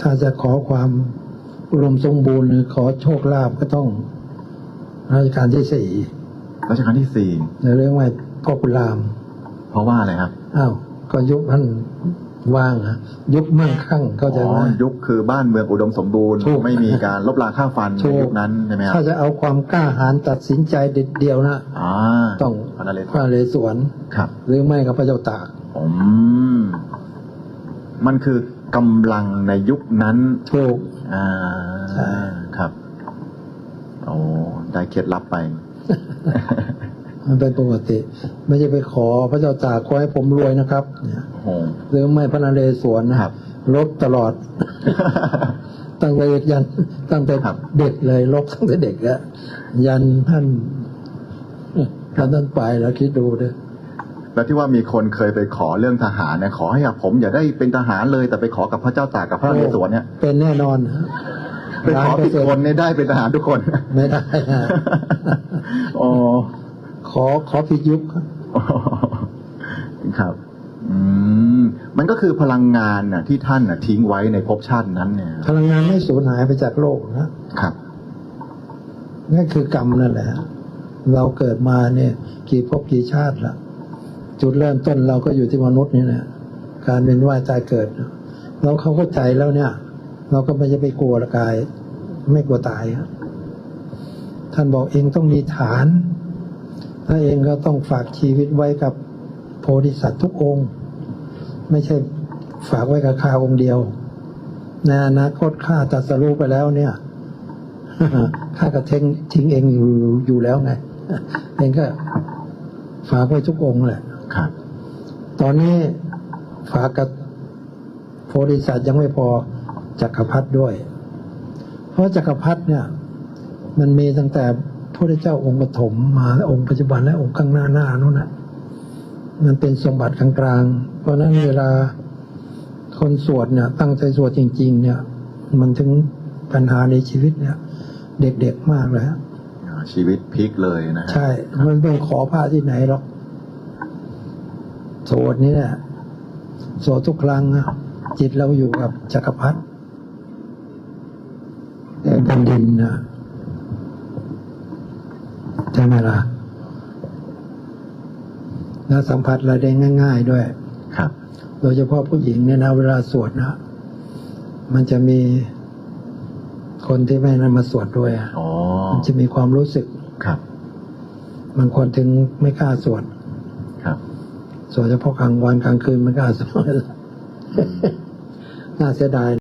ถ้าจะขอความอุดมสมบูรณ์หรือขอโชคลาภก็ต้องรัชกาลที่สี่รัชกาลที่สี่ในเรื่องว่าพ่อกุลาม เพราะว่าอะไรครับอ้าวก็ยุคท่านว่างอะยุคมั่งคั่งเข้าใจอ๋ไหมอยุคคือบ้านเมืองอุดมสมบูรณ์ถูกไม่มีการลบราค่าฟันถูในกยุคนั้นใช่ไหมครัถ้าบจะเอาความกล้าหาญตัดสินใจเด็ดเดียวนะอ่าต้องพระนเรศพระนเรศวรครับ หรือไม่ก็พระเจ้าตากอืมมันคือ กำลังในยุคนั้นถูกอ่าใช่ครับ โอ้ได้เคล็ดลับไป มันเป็นปกติ ไม่ใช่ไปขอพระเจ้าตากขอให้ผมรวยนะครับเนี่ยโอ้โหหรือไม่พระนเรศวรนะครับลบตลอด ตั้งแต่เด็กยันตั้งแต่ครับเด็กเลยลบตั้งแต่เด็กแล้วยันท่านท่านท่านไปแล้วคิดดูดิ แล้วที่ว่ามีคนเคยไปขอเรื่องทหารเนี่ยขอให้ผมอย่าได้เป็นทหารเลยแต่ไปขอกับพระเจ้าตากกับพระนเรศวรเนี่ยเป็นแน่นอนฮะไปขอผิดคนเนี่ยได้เป็นทหารทุกคน ไม่ได้ฮะอ๋อขอขอผิดยุคครับครับ อืมมันก็คือพลังงานน่ะ ที่ท่านน่ะ ทิ้งไว้ในภพชาตินั้นเนี่ย พลังงานไม่สูญหายไปจากโลกนะครับนั่นคือกรรมนั่นแหละ เราเกิดมาเนี่ย กี่ภพกี่ชาติละ จุดเริ่มต้นเราก็อยู่ที่มนุษย์นี่แหละการเป็นว่ายตายเกิด เราเขาเข้าใจแล้วเนี่ย เราก็ไม่จะไปกลัวกาย ไม่กลัวตายท่านบอกเองต้องมีฐาน ถ้าเองก็ต้องฝากชีวิตไว้กับโพธิสัตว์ทุกองค์ ไม่ใช่ฝากไว้กับข้าองค์เดียวในอนาคตข้าตัดสรู้ไปแล้วเนี่ยข้าก็ทิ้งทิ้งเองอยู่อยู่แล้วไงเองก็ฝากไว้ทุกองค์แหละ ครับ ตอนนี้ฝากกับโพธิสัตว์ยังไม่พอจักรพรรดิด้วย เพราะจักรพรรดิเนี่ย มันมีตั้งแต่พระเจ้าองค์ปฐมมาและองค์ปัจจุบันและองค์ข้างหน้าหน้านู้นนะมันเป็นสมบัติกลางๆ เพราะฉะนั้นเวลาคนสวดเนี่ย ตั้งใจสวดจริง ๆ เนี่ย มันถึงปัญหาในชีวิตเนี่ย เด็กๆมากเลยฮะชีวิตพลิกเลยนะฮะใช่ มันต้องขอพระที่ไหนหรอก สวดนี่แหละสวดทุกครั้งอะจิตเราอยู่กับจักรพรรดิแต่แผ่นดินนะใช่ไหมล่ะแล้วสัมผัสอะไรได้ง่าย ๆด้วย ครับ โดยเฉพาะผู้หญิงเนี่ยนะเวลาสวดนะมันจะมีคนที่ไม่นำมาสวดด้วยอะอ๋อมันจะมีความรู้สึกครับบางคนถึงไม่กล้าสวดครับ สวดเฉพาะกลางวันกลางคืนมันกล้าสวดน่าเสียดาย